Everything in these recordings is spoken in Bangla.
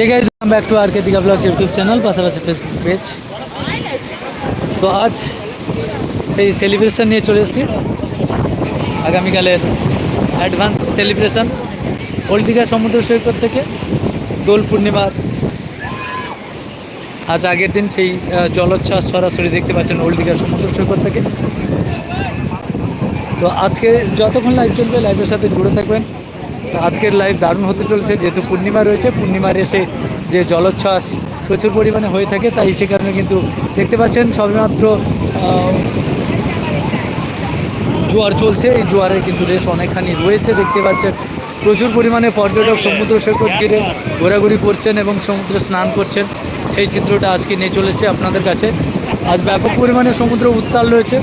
ঠিক আছে back to R K Digha vlogs YouTube channel পাশাপাশি ফেসবুক পেজ তো আজ সেই সেলিব্রেশন নিয়ে চলে এসেছি। আগামীকালের অ্যাডভান্স সেলিব্রেশন ওল্ড দীঘা সমুদ্র সৈকত থেকে দোল পূর্ণিমার। আজ আগের দিন সেই জলোচ্ছ্বাস সরাসরি দেখতে পাচ্ছেন ওল্ড দীঘা সমুদ্র সৈকত থেকে। তো আজকে যতক্ষণ লাইভ চলবে লাইভের সাথে জুড়ে থাকবেন। আজকের লাইভ দারুণ হতে চলছে। যেহেতু পূর্ণিমা রয়েছে, পূর্ণিমার এসে যে জলোচ্ছ্বাস প্রচুর পরিমাণে হয়ে থাকে, তাই সে কারণে কিন্তু দেখতে পাচ্ছেন সবেমাত্র জোয়ার চলছে। এই জোয়ারে কিন্তু রেস অনেকখানি রয়েছে, দেখতে পাচ্ছেন। প্রচুর পরিমাণে পর্যটক সমুদ্র সৈকত ঘিরে ঘোরাঘুরি করছেন এবং সমুদ্রে স্নান করছেন। সেই চিত্রটা আজকে নিয়ে চলেছে আপনাদের কাছে। আজ ব্যাপক পরিমাণে সমুদ্র উত্তাল রয়েছে।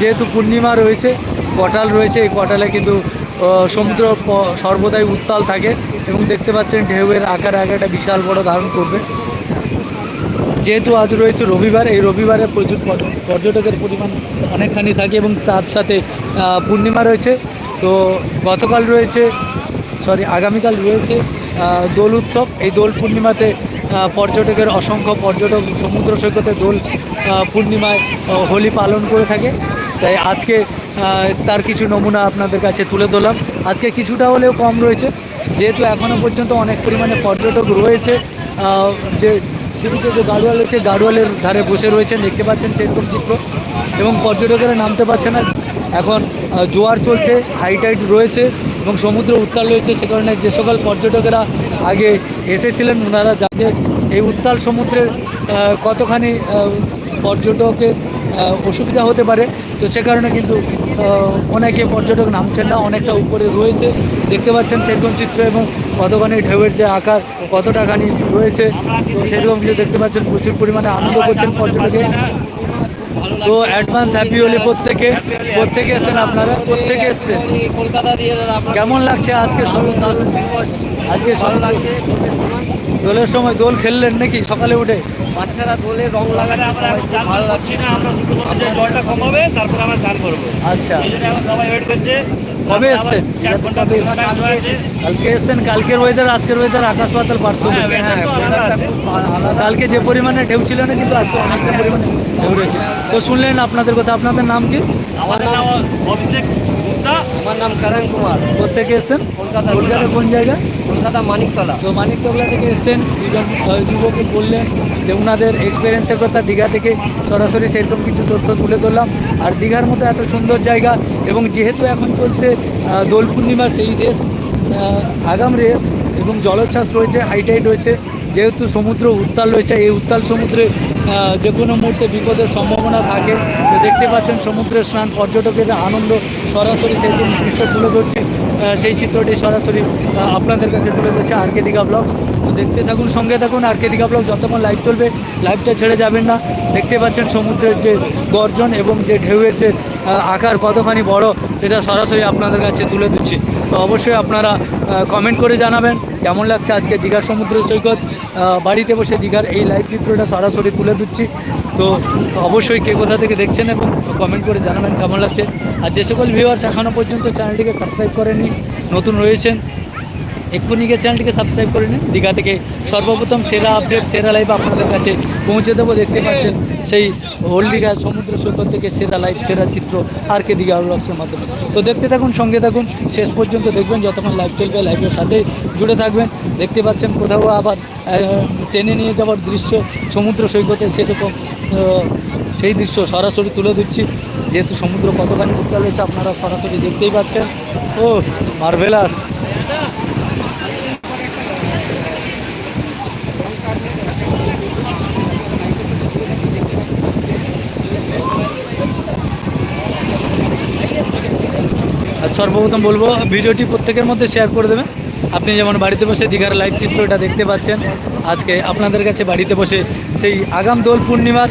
যেহেতু পূর্ণিমা রয়েছে কটাল রয়েছে, এই কটালে কিন্তু সমুদ্র সর্বদাই উত্তাল থাকে এবং দেখতে পাচ্ছেন ঢেউয়ের আকার আকারটা বিশাল বড় ধারণ করবে। যেহেতু আজ রয়েছে রবিবার, এই রবিবারে প্রচুর পর্যটকের পরিমাণ অনেকখানি থাকে এবং তার সাথে পূর্ণিমা রয়েছে। তো গতকাল রয়েছে সরি আগামীকাল রয়েছে দোল উৎসব। এই দোল পূর্ণিমাতে পর্যটকের অসংখ্য পর্যটক সমুদ্র সৈকতে দোল পূর্ণিমায় হোলি পালন করে থাকে। তাই আজকে তার কিছু নমুনা আপনাদের কাছে তুলে ধরলাম। আজকে কিছুটা হলেও কম রয়েছে, যেহেতু এখনও পর্যন্ত অনেক পরিমাণে পর্যটক রয়েছে। যে সিঁড়িতে যে গাড়োয়াল রয়েছে, গাড়োয়ালের ধারে বসে রয়েছেন, দেখতে পাচ্ছেন সেরকম চিত্র। এবং পর্যটকেরা নামতে পারছে না। এখন জোয়ার চলছে, হাই টাইড রয়েছে এবং সমুদ্র উত্তাল রয়েছে। সে কারণে যে সকল পর্যটকেরা আগে এসেছিলেন, ওনারা যাতে এই উত্তাল সমুদ্রের কতখানি পর্যটকের অসুবিধা হতে পারে। তো সে কারণে কিন্তু অনেকে পর্যটক নামছেন না, অনেকটা উপরে রয়েছে। দেখতে পাচ্ছেন সেরকম চিত্র এবং কতখানি ঢেউয়ের যে আকার, কতটাখানি রয়েছে, তো সেরকম কিছু দেখতে পাচ্ছেন প্রচুর পরিমাণে আনন্দ করছেন পর্যটকে। তো অ্যাডভান্স হ্যাপি হোলি প্রত্যেকে প্রত্যেকে এসছেন আপনারা, প্রত্যেকে এসছেন। কলকাতা দিয়ে কেমন লাগছে আজকে সব আজকে সব লাগছে দোলের সময়। দোল খেললেন নাকি? সকালে উঠে? বাচ্চারা দোলে রং খুব ভালো লাগছে। না আমরা দুটো মধ্যে জলটা কমাবে তারপর আমরা চান করব। আচ্ছা। এই জন্য এখন সবাই ওয়েট করছে। কবে আমরা এসছেন? কালকে এসছেন কালকের ওয়েদার আজকের ওয়েদার আকাশ পাতাল পার্থক্য। হ্যাঁ, হ্যাঁ কালকে যে পরিমাণে ঢেউ ছিল না কিন্তু আজকে অনেকটা পরিমাণে ঢেউ রয়েছে। তো শুনলেন আপনাদের কথা। আপনাদের নাম কি? আমাদের নাম অভিষেক আমার নাম কারণ কুমার। কোথেকে এসছেন? কলকাতা কলকাতা কোন জায়গা কলকাতা মানিকতলা। তো মানিকতলা থেকে এসছেন, দুজন যুবকে বললেন যে ওনাদের এক্সপিরিয়েন্সের কথা দীঘা থেকে সরাসরি সেরকম কিছু তথ্য তুলে ধরলাম। আর দীঘার মতো এত সুন্দর জায়গা এবং যেহেতু এখন চলছে দোল পূর্ণিমা সেই রেস আগাম রেস এবং জলোচ্ছ্বাস রয়েছে হাইটাইট রয়েছে, যেহেতু সমুদ্র উত্তাল রয়েছে, এই উত্তাল সমুদ্রে যে কোনো মুহূর্তে বিপদের সম্ভাবনা থাকে। তো দেখতে পাচ্ছেন সমুদ্রের স্নান পর্যটকের আনন্দ সরাসরি সেরকম দৃশ্য তুলে ধরছে। সেই চিত্রটি সরাসরি আপনাদের কাছে তুলে ধরছে আর কে দীঘা ব্লগস তো দেখতে থাকুন, সঙ্গে থাকুন আর কে দীঘা ব্লগ যতক্ষণ লাইভ চলবে লাইভটা ছেড়ে যাবেন না। দেখতে পাচ্ছেন সমুদ্রের যে গর্জন এবং যে ঢেউয়ের যে আকার কতখানি বড়, সেটা সরাসরি আপনাদের কাছে তুলে দিচ্ছি তো অবশ্যই আপনারা কমেন্ট করে জানাবেন, কেমন লাগছে আজকে দীঘার সমুদ্র সৈকত। বাড়িতে বসে দীঘার এই লাইভ চিত্রটা সরাসরি তুলে দিচ্ছি তো অবশ্যই কে কোথা থেকে দেখছেন এবং কমেন্ট করে জানাবেন কেমন লাগছে। আর যে সকল ভিউয়ার্স এখনও পর্যন্ত চ্যানেলটিকে সাবস্ক্রাইব করেনি, নতুন রয়েছেন, এক্ষুনি গিয়ে চ্যানেলটিকে সাবস্ক্রাইব করে নিন। দীঘা থেকে সর্বপ্রথম সেরা আপডেট সেরা লাইভ আপনাদের কাছে পৌঁছে দেবো। দেখতে পাচ্ছেন সেই ওল্ড দীঘা সমুদ্র সৈকত থেকে সেরা লাইভ, সেরা চিত্র আর কে দীঘা ব্লগসের মাধ্যমে। তো দেখতে থাকুন, সঙ্গে থাকুন, শেষ পর্যন্ত দেখবেন, যতক্ষণ লাইভ চলবে লাইভের সাথে জুড়ে থাকবেন। দেখতে পাচ্ছেন কোথাও আবার টেনে নিয়ে যাওয়ার দৃশ্য সমুদ্র সৈকতে সেরকম সেই দৃশ্য সরাসরি তুলে দিচ্ছি যেহেতু সমুদ্র কতখানি উত্তাল রয়েছে আপনারা সরাসরি দেখতেই পাচ্ছেন। ও মার্ভেলাস সর্বপ্রথম বলব, ভিডিওটি প্রত্যেকের মধ্যে শেয়ার করে দেবেন। আপনি যেমন বাড়িতে বসে দীঘার লাইভ চিত্র এটা দেখতে পাচ্ছেন, আজকে আপনাদের কাছে বাড়িতে বসে সেই আগাম দোল পূর্ণিমার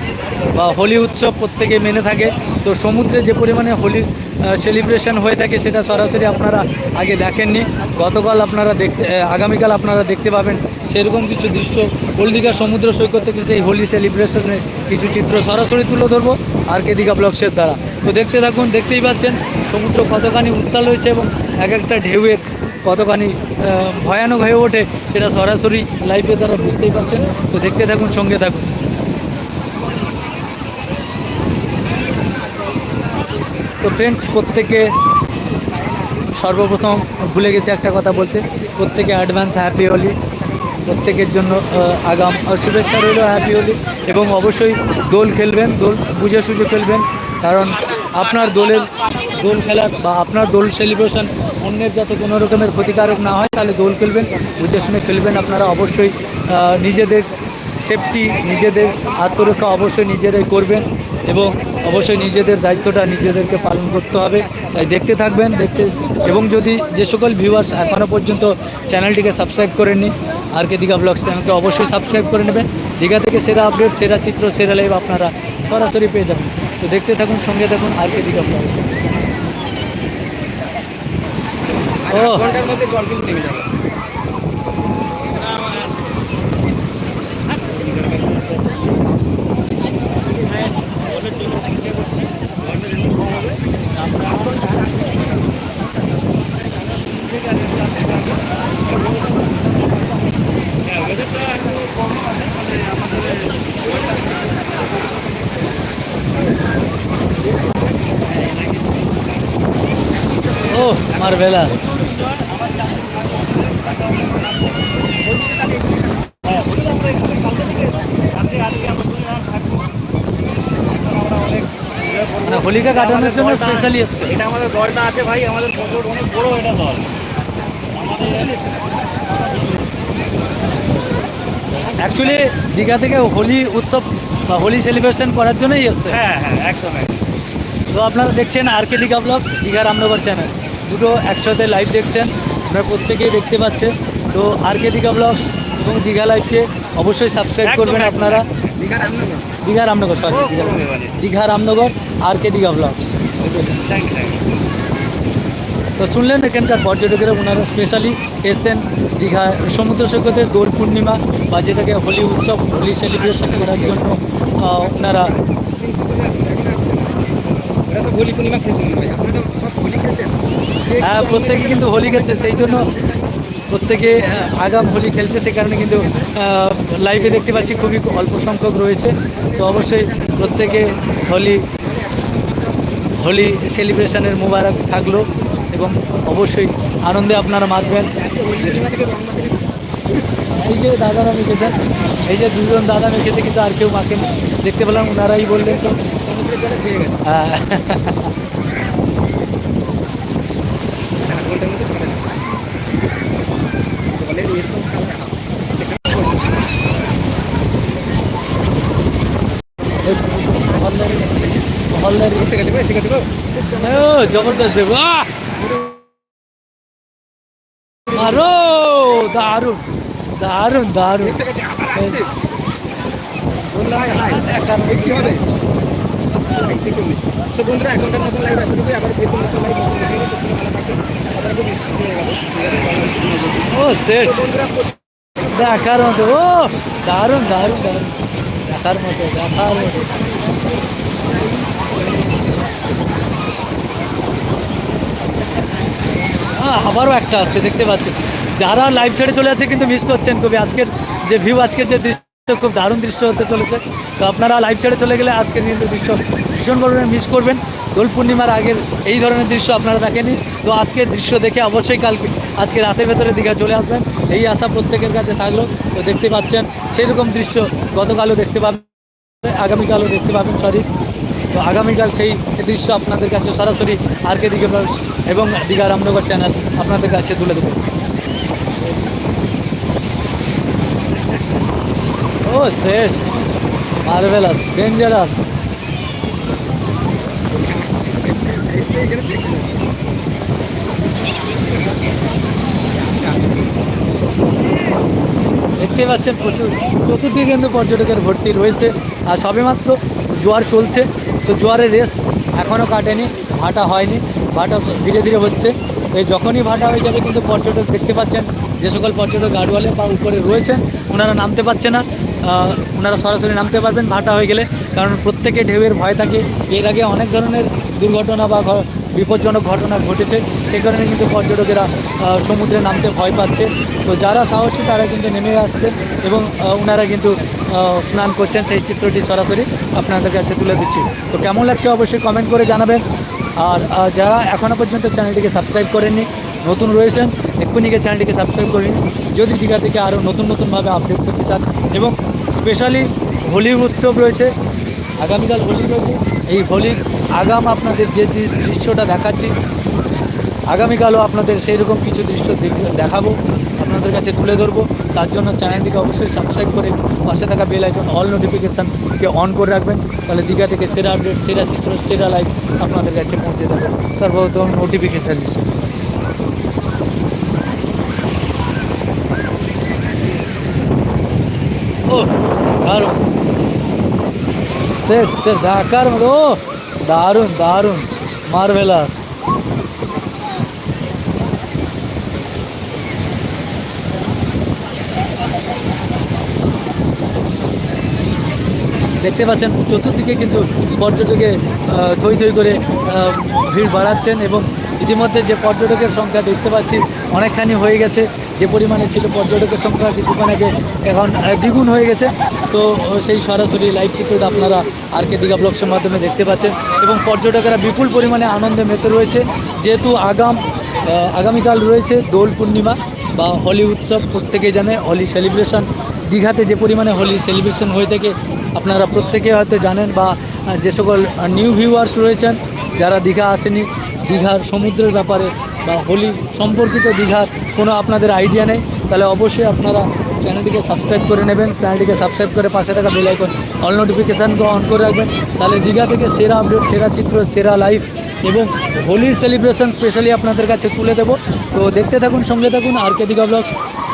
বা হোলি উৎসব প্রত্যেকে মেনে থাকে। তো সমুদ্রে যে পরিমাণে হোলির সেলিব্রেশন হয়ে থাকে সেটা সরাসরি আপনারা আগে দেখেননি। গতকাল আপনারা দেখতে আগামীকাল আপনারা দেখতে পাবেন সেরকম কিছু দৃশ্য। হলদিঘা সমুদ্র সৈকত থেকে সেই হোলি সেলিব্রেশনের কিছু চিত্র সরাসরি তুলে ধরবো। আর কে দীঘা ব্লগসের দ্বারা। তো দেখতে থাকুন, দেখতেই পাচ্ছেন সমুদ্র কতখানি উত্তাল হয়েছে এবং এক একটা ঢেউয়ের কতখানি ভয়ানক হয়ে ওঠে সেটা সরাসরি লাইভে তারা বুঝতেই পারছেন। তো দেখতে থাকুন, সঙ্গে থাকুন। তো ফ্রেন্ডস প্রত্যেকে সর্বপ্রথম ভুলে গেছে একটা কথা বলতে। প্রত্যেকে অ্যাডভান্স হ্যাপি হোলি। প্রত্যেকের জন্য আগাম শুভেচ্ছা রইল হ্যাপি হোলি। এবং অবশ্যই দোল খেলবেন, দোল বুঝে সুঝে খেলবেন। কারণ আপনার দোলের দোল খেলার বা আপনার দোল সেলিব্রেশন অন্যের যাতে কোনো রকমের ক্ষতিকারক না হয়, তাহলে দোল খেলবেন। বুঝে শুনে খেলবেন আপনারা অবশ্যই। নিজেদের সেফটি নিজেদের আত্মরক্ষা অবশ্যই নিজেরাই করবেন এবং অবশ্যই নিজেদের দায়িত্বটা নিজেদেরকে পালন করতে হবে। তাই দেখতে থাকবেন, দেখতে এবং যদি যে সকল ভিউয়ার্স এখনও পর্যন্ত চ্যানেলটিকে সাবস্ক্রাইব করেননি, আর কে দীঘা ব্লগস চ্যানেলকে অবশ্যই সাবস্ক্রাইব করে নেবেন। দীঘা থেকে সেরা আপডেট সেরা চিত্র, সেরা লাইভ আপনারা সরাসরি পেয়ে যাবেন। তো দেখতে থাকুন, সঙ্গে থাকুন, আর কে দীঘা ব্লগস ও ঘণ্টার মধ্যে জল কিন্তু নেমে যাবে ও মার্ভেলাস মানে হোলিকা কাটানোর জন্য স্পেশালি এসছে। এটা আমাদের দলটা আছে ভাই আমাদের প্রচুর অনেক বড় এটা দল। অ্যাকচুয়ালি দীঘা থেকে হোলি উৎসব বা হোলি সেলিব্রেশন করার জন্যই এসছে। হ্যাঁ হ্যাঁ একদম একদম। তো আপনারা দেখছেন R K Digha vlogs Digha Ramnagar channel দুটো একসাথে লাইভ দেখছেন আপনারা প্রত্যেকেই দেখতে পাচ্ছেন। তো আর কে দীঘা ব্লগস এবং দীঘা লাইভকে অবশ্যই সাবস্ক্রাইব করবেন আপনারা। Digha Ramnagar sorry. Digha Ramnagar R K Digha vlogs. তো শুনলেন এখানকার পর্যটকেরা ওনারা স্পেশালি এসছেন দীঘা সমুদ্র সৈকতের দোল পূর্ণিমা বা যেটাকে হোলি উৎসব হোলি সেলিব্রেশন করার জন্য ওনারা হোলি পূর্ণিমা খেলছে প্রত্যেকে কিন্তু হোলি খেলছে, সেই জন্য প্রত্যেকে আগাম হোলি খেলছে, সে কারণে কিন্তু লাইভে দেখতে পাচ্ছি খুবই অল্প সংখ্যক রয়েছে। তো অবশ্যই প্রত্যেকে হোলি হোলি সেলিব্রেশনের মোবারক থাকল এবং অবশ্যই আনন্দে আপনারা মাতবেন। এই যে দাদারা মেখেছেন এই যে দুজন দাদা মেখেছে কিন্তু আর কেউ মাখেন। দেখতে পেলাম, ওনারাই বললেন তো। হ্যাঁ সারা ঘণ্টার মধ্যে ধরে না জলের এরকম কালার এই হলদারি হলদারি এসে গেছে এসে গেছে জবরদস্ত হাই, এই কি হবে? দেখতে কমবে। তো বন্ধুরা এক মতন লাইভ এতটুকুই আবার। ও সেট দেখার মতো ও দারুণ দারুণ দারুণ দেখার মতো দেখার মতো। আবারও একটা আসছে, দেখতে পাচ্ছেন। যারা লাইভ ছেড়ে চলে যাচ্ছে কিন্তু মিস করছেন, খুবই আজকের যে ভিউ আজকের যে দৃশ্য, খুব দারুণ দৃশ্য হতে চলেছে। তো আপনারা লাইভ ছেড়ে চলে গেলে আজকের কিন্তু দৃশ্য ভীষণ পরিমাণে মিস করবেন। দোল পূর্ণিমার আগের এই ধরনের দৃশ্য আপনারা দেখেনি তো আজকের দৃশ্য দেখে অবশ্যই কালকে, আজকে রাতের ভেতরে দীঘা চলে আসবেন। এই আশা প্রত্যেকের কাছে থাকল। তো দেখতে পাচ্ছেন সেই রকম দৃশ্য গতকালও দেখতে পাবেন, আগামীকালও দেখতে পাবেন সরি তো আগামীকাল সেই দৃশ্য আপনাদের কাছে সরাসরি আর কে দিকে এবং দীঘা রামনগর চ্যানেল আপনাদের কাছে তুলে দেবে ও, শেষ। Marvellous, dangerous. দেখতে পাচ্ছেন প্রচুর। চতুর্দিকে কিন্তু পর্যটকের ভর্তি রয়েছে। আর সবেমাত্র জোয়ার চলছে। তো জোয়ারের রেস এখনও কাটেনি, ভাটা হয়নি, ভাটা ধীরে ধীরে হচ্ছে। এই যখনই ভাটা হয়ে যাবে কিন্তু পর্যটক দেখতে পাচ্ছেন, যে সকল পর্যটক গাড়ওয়ালে বা উপরে রয়েছেন, ওনারা নামতে পারছে না। ওনারা সরাসরি নামতে পারবেন ভাটা হয়ে গেলে, কারণ প্রত্যেকে ঢেউয়ের ভয় থাকে। এর আগে অনেক ধরনের দুর্ঘটনা বা বিপজ্জনক ঘটনা ঘটেছে, সে কারণে কিন্তু পর্যটকেরা সমুদ্রে নামতে ভয় পাচ্ছে। তো যারা সাহসী, তারা কিন্তু নেমে আসছে এবং ওনারা কিন্তু স্নান করছেন। সেই চিত্রটি সরাসরি আপনাদের কাছে তুলে দিচ্ছি। তো কেমন লাগছে অবশ্যই কমেন্ট করে জানাবেন। আর যারা এখনও পর্যন্ত চ্যানেলটিকে সাবস্ক্রাইব করেননি, নতুন রয়েছেন, এক্ষুনি চ্যানেলটিকে সাবস্ক্রাইব করে নিন। যদি দীঘা থেকে আরও নতুন, নতুনভাবে আপডেট করতে চান এবং স্পেশালি হোলি উৎসব রয়েছে, আগামীকাল হোলি রয়েছে, এই হোলির আগাম আপনাদের যে দৃশ্যটা দেখাচ্ছি, আগামীকালও আপনাদের সেই রকম কিছু দৃশ্য দেখ- দেখাবো, আপনাদের কাছে তুলে ধরবো। তার জন্য চ্যানেলটিকে অবশ্যই সাবস্ক্রাইব করে পাশে থাকা বেল আইকন অল নোটিফিকেশানকে অন করে রাখবেন। তাহলে দীঘা থেকে সেরা আপডেট সেরা চিত্র, সেরা লাইভ আপনাদের কাছে পৌঁছে যাবে। সর্বপ্রথম নোটিফিকেশান হিসেবে ও দারুণ। সেট ঢাকার মতো দারুণ দারুণ। মার্ভেলাস দেখতে পাচ্ছেন, চতুর্দিকে কিন্তু পর্যটকে থই থই করে ভিড় বাড়াচ্ছেন এবং ইতিমধ্যে যে পর্যটকের সংখ্যা দেখতে পাচ্ছি, অনেকখানি হয়ে গেছে। যে পরিমাণে ছিল পর্যটকের সংখ্যা কিছুক্ষণ আগে এখন দ্বিগুণ হয়ে গেছে। তো সেই সরাসরি লাইভ চিত্রটা আপনারা আর কে দীঘা ব্লগসের মাধ্যমে দেখতে পাচ্ছেন। এবং পর্যটকেরা বিপুল পরিমাণে আনন্দে মেতে রয়েছে। যেহেতু আগাম আগামীকাল রয়েছে দোল পূর্ণিমা বা হোলি উৎসব প্রত্যেকেই জানে হোলি সেলিব্রেশন দীঘাতে যে পরিমাণে হোলি সেলিব্রেশন হয়ে থাকে, আপনারা প্রত্যেকে হয়তো জানেন বা যে সকল নিউ ভিউয়ার্স রয়েছেন, যারা দীঘা আসেনি, দীঘার সমুদ্রের ব্যাপারে বা হোলি সম্পর্কিত দীঘার কোনো আপনাদের আইডিয়া নেই, তাহলে অবশ্যই আপনারা চ্যানেলটিকে সাবস্ক্রাইব করে নেবেন। চ্যানেলটিকে সাবস্ক্রাইব করে পাশে থাকা বেল আইকন অল নোটিফিকেশানকে অন করে রাখবেন। তাহলে দীঘা থেকে সেরা আপডেট সেরা চিত্র, সেরা লাইভ এবং হোলির সেলিব্রেশন স্পেশালি আপনাদের কাছে তুলে দেবো। তো দেখতে থাকুন, সঙ্গে থাকুন R K Digha vlogs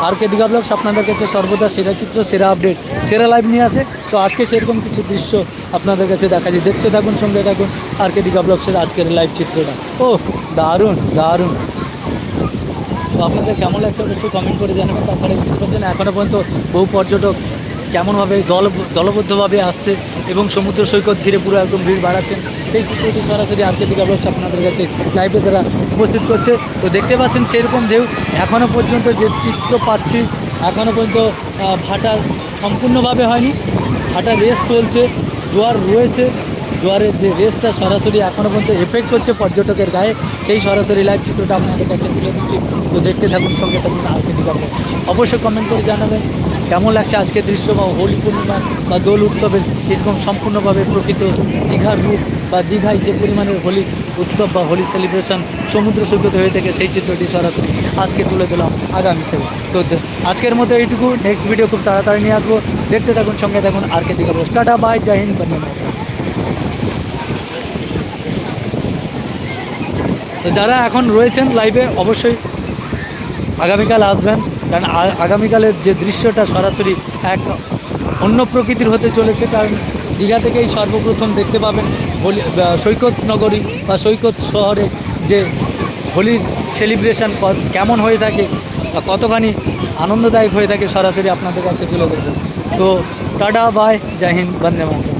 R K Digha vlogs আপনাদের কাছে সর্বদা সেরা চিত্র, সেরা আপডেট সেরা লাইভ নিয়ে আসে তো আজকে সেরকম কিছু দৃশ্য আপনাদের কাছে দেখা যায় দেখতে থাকুন, সঙ্গে থাকুন আর কে দীঘা ব্লগসের আজকের লাইভ চিত্রটা। ও দারুণ দারুণ। তো আপনাদের কেমন লাগছে অবশ্যই কমেন্ট করে জানাবেন। তাছাড়া এখনও পর্যন্ত বহু পর্যটক কেমনভাবে দল দলবদ্ধভাবে আসছে এবং সমুদ্র সৈকত ঘিরে পুরো একদম ভিড় বাড়াচ্ছেন, সেই চিত্রটি সরাসরি দিকে অবশ্যই আপনাদের কাছে লাইভে তারা উপস্থিত করছে। তো দেখতে পাচ্ছেন সেরকম ঢেউ এখনও পর্যন্ত যে চিত্র পাচ্ছি এখনও পর্যন্ত ভাটা সম্পূর্ণভাবে হয়নি। ভাটা রেস চলছে, জোয়ার রয়েছে। জোয়ারের যে রেসটা সরাসরি এখনও পর্যন্ত এফেক্ট করছে পর্যটকের গায়ে। সেই সরাসরি লাইভ চিত্রটা আপনাদের কাছে তুলে দিচ্ছি তো দেখতে থাকুন, সঙ্গে থাকুন আর অবশ্যই কমেন্ট করে জানাবেন। কেমন লাগছে আজকের দৃশ্য বা হোলি পূর্ণিমা বা দোল উৎসবের এরকম সম্পূর্ণভাবে প্রকৃত দীঘার রূপ বা দীঘায় যে পরিমাণের হোলি উৎসব বা হোলি সেলিব্রেশন সমুদ্র সৈকত হয়ে থাকে সেই চিত্রটি সরাসরি আজকে তুলে দিলাম আগামী হিসেবে তো আজকের মতো এইটুকু। নেক্সট ভিডিও খুব তাড়াতাড়ি নিয়ে আসব। দেখতে থাকুন, সঙ্গে থাকুন। R K Digha vlog. Tata bye জয় হিন্দ মাতরম। তো যারা এখন রয়েছেন লাইভে অবশ্যই আগামীকাল আসবেন। কারণ আগামীকালের যে দৃশ্যটা সরাসরি এক অন্য প্রকৃতির হতে চলেছে, কারণ দীঘা থেকেই সর্বপ্রথম দেখতে পাবেন হোলি সৈকত নগরী বা সৈকত শহরে যে হোলির সেলিব্রেশন কেমন হয়ে থাকে কতখানি আনন্দদায়ক হয়ে থাকে সরাসরি আপনাদের কাছে তুলে ধরবো। তো টাটা বাই জয় হিন্দ, বন্দে মাতরম।